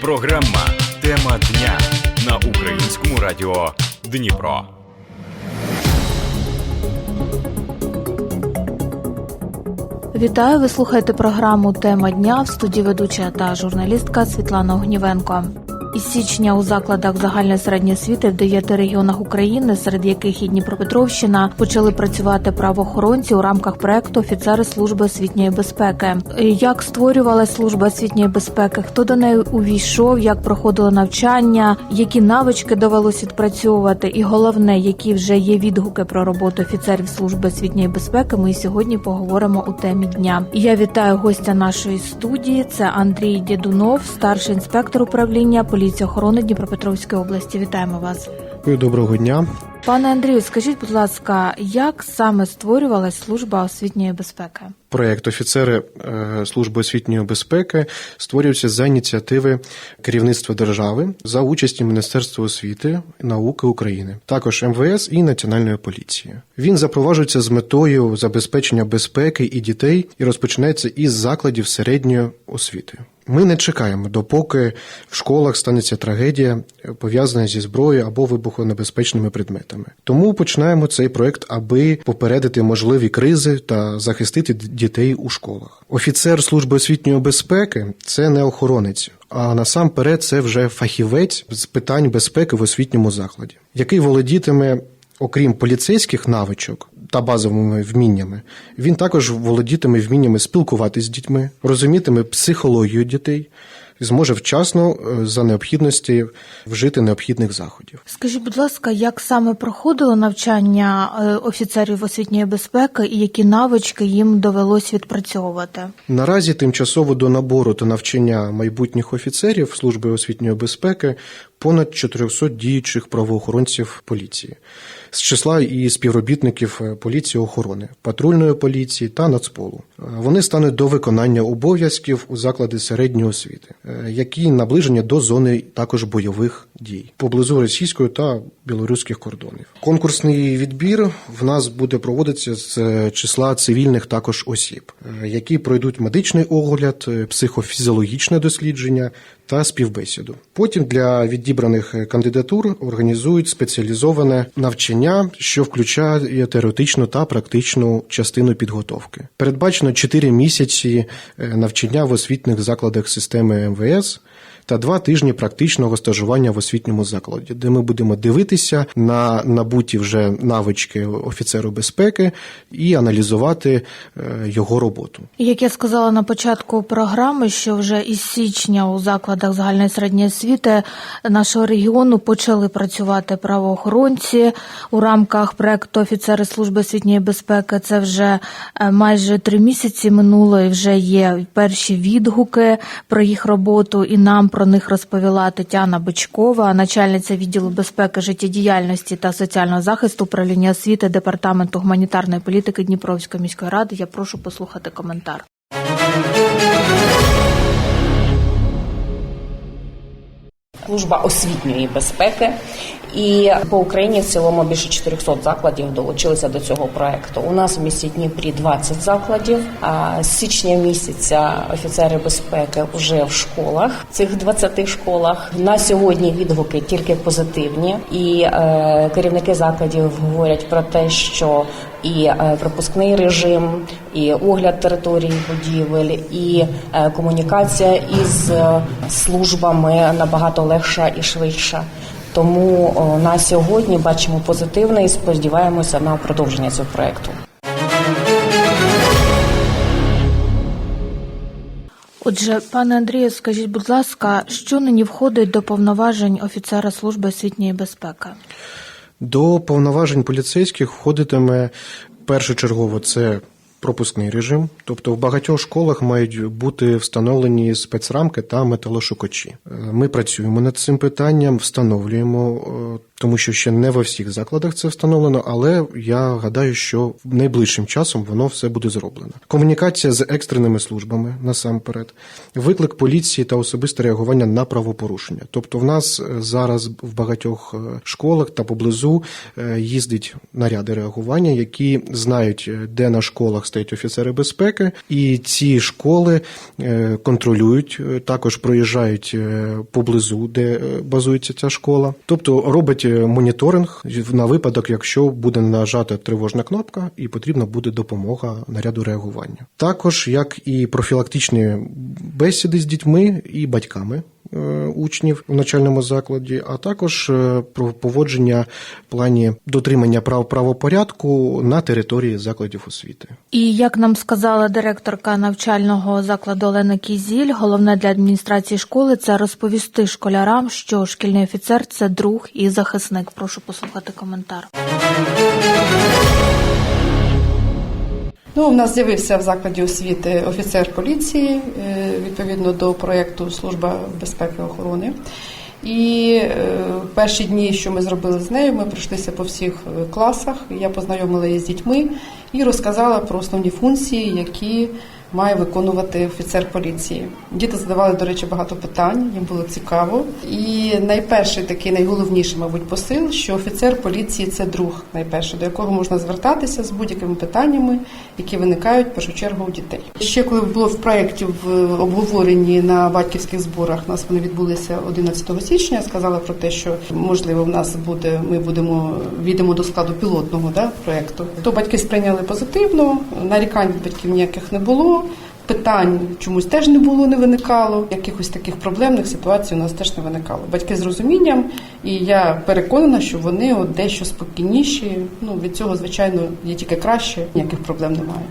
Програма Тема дня на українському радіо Дніпро. Вітаю! Ви слухаєте програму Тема дня в студії ведуча та журналістка Світлана Огнівенко. Із січня у закладах загальної середньої освіти в дев'яти регіонах України, серед яких і Дніпропетровщина, почали працювати правоохоронці у рамках проекту Офіцери служби освітньої безпеки. Як створювалась служба освітньої безпеки? Хто до неї увійшов? Як проходило навчання? Які навички довелось відпрацьовувати? І головне, які вже є відгуки про роботу офіцерів служби освітньої безпеки? Ми сьогодні поговоримо у темі дня. Я вітаю гостя нашої студії. Це Андрій Дідунов, старший інспектор управління поліції охорони Дніпропетровської області. Вітаємо вас. Доброго дня. Пане Андрію, скажіть, будь ласка, як саме створювалась служба освітньої безпеки? Проєкт офіцери е, служби освітньої безпеки створюється за ініціативи керівництва держави за участі Міністерства освіти і науки України, також МВС і Національної поліції. Він запроваджується з метою забезпечення безпеки і дітей і розпочинається із закладів середньої освіти. Ми не чекаємо, допоки в школах станеться трагедія, пов'язана зі зброєю або вибухонебезпечними предметами. Тому починаємо цей проект, аби попередити можливі кризи та захистити дітей у школах. Офіцер служби освітньої безпеки це не охоронець, а насамперед це вже фахівець з питань безпеки в освітньому закладі, який володітиме. Окрім поліцейських навичок та базовими вміннями, він також володітиме вміннями спілкуватися з дітьми, розумітиме психологію дітей, зможе вчасно е, за необхідності вжити необхідних заходів. Скажіть, будь ласка, як саме проходило навчання е, офіцерів освітньої безпеки і які навички їм довелось відпрацьовувати? Наразі тимчасово до набору та навчання майбутніх офіцерів служби освітньої безпеки понад 400 діючих правоохоронців поліції з числа і співробітників е, поліції охорони, патрульної поліції та Нацполу. Вони стануть до виконання обов'язків у заклади середньої освіти, які наближені до зони також бойових дій поблизу російської та білоруських кордонів. Конкурсний відбір в нас буде проводитися з числа цивільних також осіб, які пройдуть медичний огляд, психофізіологічне дослідження та співбесіду. Потім для відібраних кандидатур організують спеціалізоване навчання, що включає теоретичну та практичну частину підготовки. Передбачено 4 місяці навчання в освітніх закладах системи МВС. Та два тижні практичного стажування в освітньому закладі, де ми будемо дивитися на набуті вже навички офіцеру безпеки і аналізувати його роботу. Як я сказала на початку програми, що вже із січня у закладах загальної середньої освіти нашого регіону почали працювати правоохоронці у рамках проекту офіцери служби освітньої безпеки. Це вже майже три місяці минуло, і вже є перші відгуки про їх роботу, і нам про них розповіла Тетяна Бичкова, начальниця відділу безпеки, життєдіяльності та соціального захисту управління освіти департаменту гуманітарної політики Дніпровської міської ради. Я прошу послухати коментар. Служба освітньої безпеки, і по Україні в цілому більше 400 закладів долучилися до цього проекту. У нас в місті Дніпрі 20 закладів. А з січня місяця офіцери безпеки вже в школах. Цих 20 школах на сьогодні відгуки тільки позитивні, і е, керівники закладів говорять про те, що і е, пропускний режим, і огляд території будівель, і е, комунікація із е, службами набагато легша і швидша. Тому на сьогодні бачимо позитивне і сподіваємося на продовження цього проекту. Отже, пане Андрію, скажіть, будь ласка, що нині входить до повноважень офіцера служби освітньої безпеки? До повноважень поліцейських входитиме першочергово це пропускний режим, тобто в багатьох школах мають бути встановлені спецрамки та металошукачі. Ми працюємо над цим питанням, встановлюємо тому що ще не во всіх закладах це встановлено, але я гадаю, що найближчим часом воно все буде зроблено. Комунікація з екстреними службами насамперед, виклик поліції та особисте реагування на правопорушення. Тобто, в нас е, зараз в багатьох е, школах та поблизу е, їздить наряди реагування, які знають, де на школах стоять офіцери безпеки, і ці школи контролюють, також проїжджають поблизу, де базується ця школа. Тобто робить моніторинг на випадок, якщо буде нажата тривожна кнопка і потрібна буде допомога наряду реагування. Також як і профілактичні бесіди з дітьми і батьками. Е, Учнів у навчальному закладі, а також е, про поводження в плані дотримання прав правопорядку на території закладів освіти. І як нам сказала директорка навчального закладу Олена Кізіль, головне для адміністрації школи це розповісти школярам, що шкільний офіцер це друг і захисник. Прошу послухати коментар. Ну, у нас з'явився в закладі освіти офіцер поліції е, відповідно до проєкту Служба безпеки охорони. І е, перші дні, що ми зробили з нею, ми пройшлися по всіх е, класах. Я познайомила її з дітьми і розказала про основні функції, які має виконувати офіцер поліції. Діти задавали, до речі, багато питань, їм було цікаво. І найперший такий найголовніший, мабуть, посил, що офіцер поліції це друг, найперше, до якого можна звертатися з будь-якими питаннями, які виникають в першу чергу у дітей. Ще коли було в проєкті в обговоренні на батьківських зборах, у нас вони відбулися 11 січня. Сказали про те, що можливо в нас буде, ми будемо війдемо до складу пілотного да, проєкту. То батьки сприйняли позитивно, нарікань батьків ніяких не було. Питань чомусь теж не було, не виникало. Якихось таких проблемних ситуацій у нас теж не виникало. Батьки з розумінням, і я переконана, що вони от дещо спокійніші. Ну від цього, звичайно, є тільки краще, ніяких проблем немає.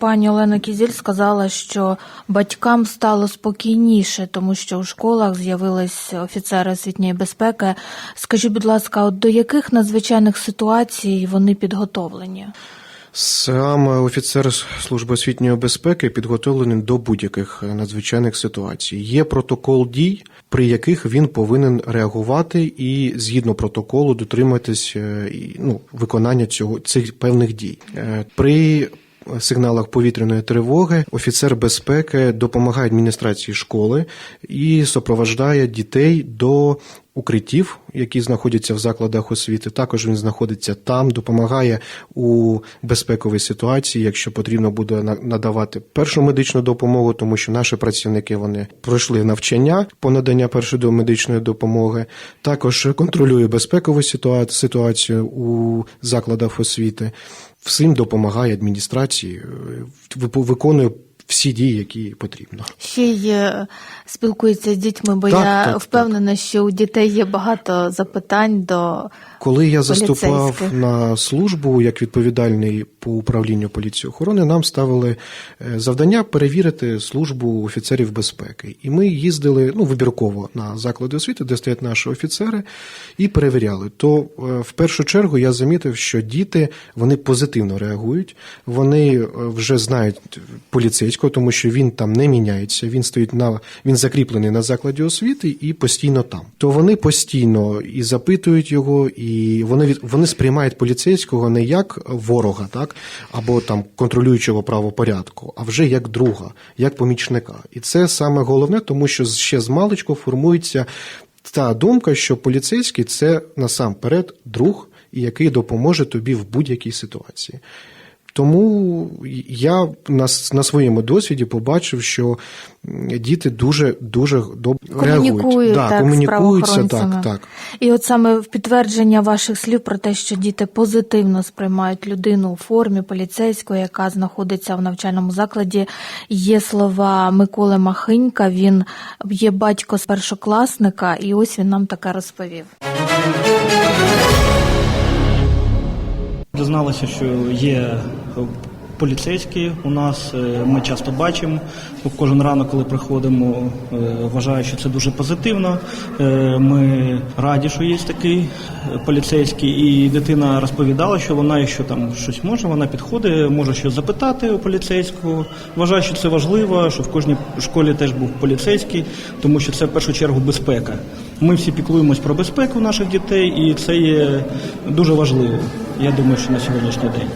Пані Олена Кізіль сказала, що батькам стало спокійніше, тому що у школах з'явились офіцери освітньої безпеки. Скажіть, будь ласка, от до яких надзвичайних ситуацій вони підготовлені? Сам офіцер служби освітньої безпеки підготовлений до будь-яких надзвичайних ситуацій. Є протокол дій, при яких він повинен реагувати і згідно протоколу дотриматись е, ну, виконання цього цих певних дій. Е, При сигналах повітряної тривоги офіцер безпеки допомагає адміністрації школи і супроводжує дітей до укриттів, які знаходяться в закладах освіти. Також він знаходиться там, допомагає у безпековій ситуації, якщо потрібно буде на- надавати першу медичну допомогу, тому що наші працівники вони пройшли навчання по надання першої медичної допомоги. Також контролює безпекову ситуацію у закладах освіти. Всім допомагає адміністрації, е, виконує всі дії, які потрібно. Ще й спілкується з дітьми, бо Так, я так, впевнена, що у дітей є багато запитань до Коли я заступав на службу як відповідальний по управлінню поліції охорони, нам ставили е, завдання перевірити службу офіцерів безпеки. І ми їздили ну, вибірково на заклади освіти, де стоять наші офіцери, і перевіряли. То е, в першу чергу я замітив, що діти вони позитивно реагують, вони е, вже знають поліцейського, тому що він там не міняється. Він стоїть на він закріплений на закладі освіти і постійно там. То вони постійно і запитують його, і вони від вони сприймають поліцейського не як ворога, так або там контролюючого правопорядку, а вже як друга, як помічника. І це саме головне, тому що ще з маличку формується та думка, що поліцейський це насамперед друг, який допоможе тобі в будь-якій ситуації. Тому я на, на своєму досвіді побачив, що діти дуже дуже добре реагують. Да, так, комунікуються, так, так. І от саме в підтвердження ваших слів про те, що діти позитивно сприймають людину у формі поліцейського, яка знаходиться в навчальному закладі, є слова Миколи Махинька. Він є батько з першокласника, і ось він нам таке розповів. Дізналися, що є поліцейські у нас. Е, Ми часто бачимо кожен ранок, коли приходимо. е, Вважаю, що це дуже позитивно. Е, Ми раді, що є такий поліцейський, і дитина розповідала, що вона, якщо там щось може, вона підходить, може щось запитати у поліцейського. Вважаю, що це важливо, що в кожній школі теж був поліцейський, тому що це в першу чергу безпека. Ми всі піклуємось про безпеку наших дітей, і це є дуже важливо. Я думаю, що на сьогоднішній день.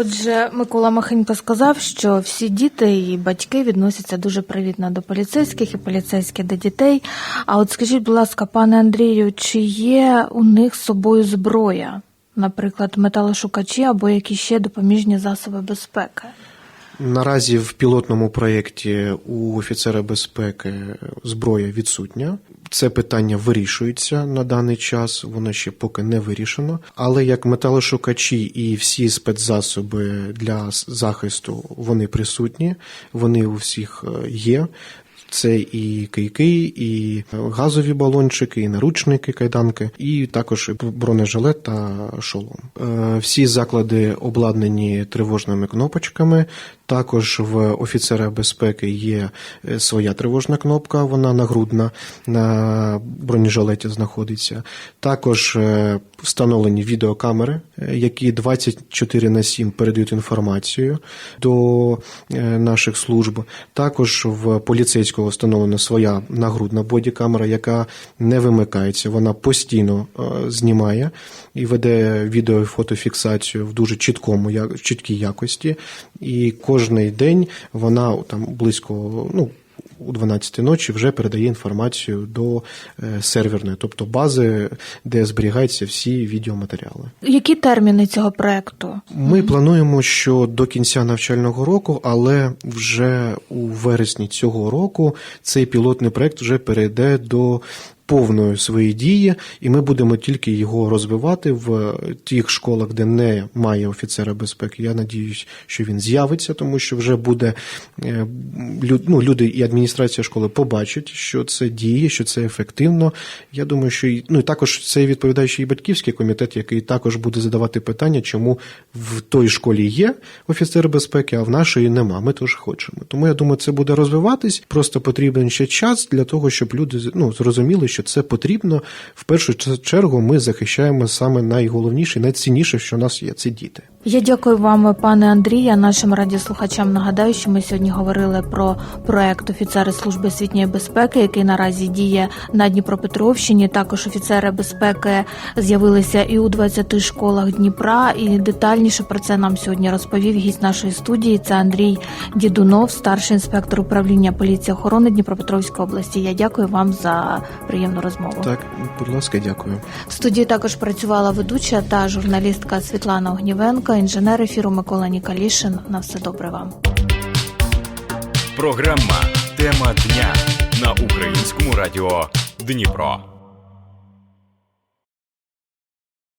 Отже, Микола Махенько сказав, що всі діти і батьки відносяться дуже привітно до поліцейських і поліцейські до дітей. А от скажіть, будь ласка, пане Андрію, чи є у них з собою зброя, наприклад, металошукачі або якісь ще допоміжні засоби безпеки? Наразі в пілотному проєкті у офіцера безпеки зброя відсутня. Це питання вирішується на даний час, воно ще поки не вирішено. Але як металошукачі і всі спецзасоби для захисту вони присутні, вони у всіх е, є. Це і кийки, і газові балончики, і наручники, кайданки, і також бронежилет та шолом. Е, Всі заклади обладнані тривожними кнопочками. Також в офіцера безпеки є е, своя тривожна кнопка, вона нагрудна на бронежилеті знаходиться. Також е, встановлені відеокамери, е, які 24 на 7 передають інформацію до наших служб. Також в поліцейського встановлена своя нагрудна бодікамера, яка не вимикається, вона постійно знімає і веде відео і фотофіксацію в дуже чіткому чіткій якості. І кожний день вона там близько ну. У 12 ночі вже передає інформацію до е, серверної, тобто бази, де зберігаються всі відеоматеріали. Які терміни цього проекту? Ми плануємо, що до кінця навчального року, але вже у вересні цього року цей пілотний проект вже перейде до повної своєї дії, і ми будемо тільки його розвивати в тих школах, де немає офіцера безпеки. Я надіюсь, що він з'явиться, тому що вже буде е, ну, люди і адміністрація школи побачать, що це діє, що це ефективно. Я думаю, що ну і також це відповідаючий і батьківський комітет, який також буде задавати питання, чому в той школі є офіцер безпеки, а в нашої нема. Ми теж хочемо. Тому я думаю, це буде розвиватись. Просто потрібен ще час для того, щоб люди ну, зрозуміли, що це потрібно. В першу чергу ми захищаємо саме найголовніше, найцінніше, що у нас є, це діти. Я дякую вам, пане Андрія. Нашим радіослухачам нагадаю, що ми сьогодні говорили про проект офіцери служби освітньої безпеки, який наразі діє на Дніпропетровщині. Також офіцери безпеки з'явилися і у 20 школах Дніпра. І детальніше про це нам сьогодні розповів гість нашої студії. Це Андрій Дідунов, старший інспектор управління поліції охорони Дніпропетровської області. Я дякую вам за приємну розмову. Так, будь ласка, дякую. В студії також працювала ведуча та журналістка Світлана Огнівенко, інженер ефіру Микола Нікалішин. На все добре вам. Програма Тема дня на українському радіо Дніпро.